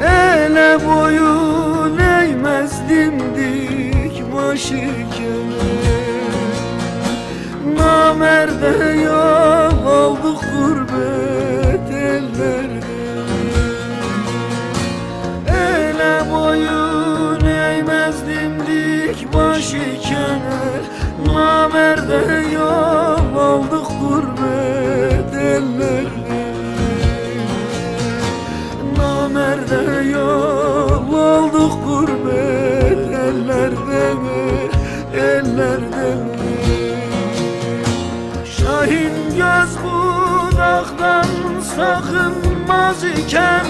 Ele boyun eğmezdim dik başıken Namerde yol aldık gurbet ellerde. Ele boyun eğmezdim dik başıken Namerde yol Namerde yol aldık gurbet? Ellerde Ellerde Şahin göz budaktan sakınmaz iken